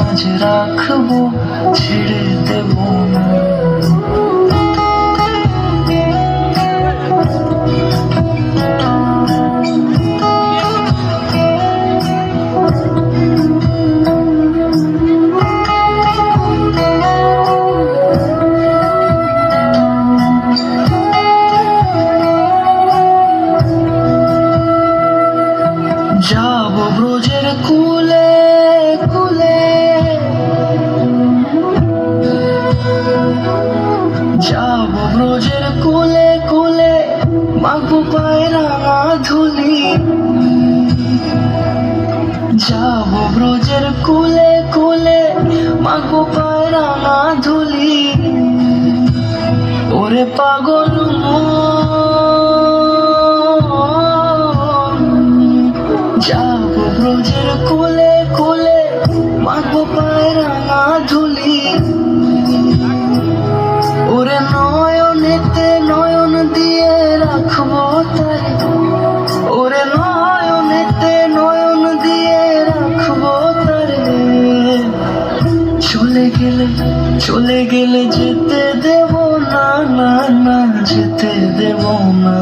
তোমায় বক্ষ মাঝে রাখব ছেড়ে দেব না যাব ধুলি যাব ব্রজের কুলে কুলে, মাগু পায় রাঙা ধুলি ওরে পাগল যাব ব্রজের কোলে কোলে, মাগো পায় রাঙা ধুলি চলে গেলে যেতে দেব না না না যেতে দেব না।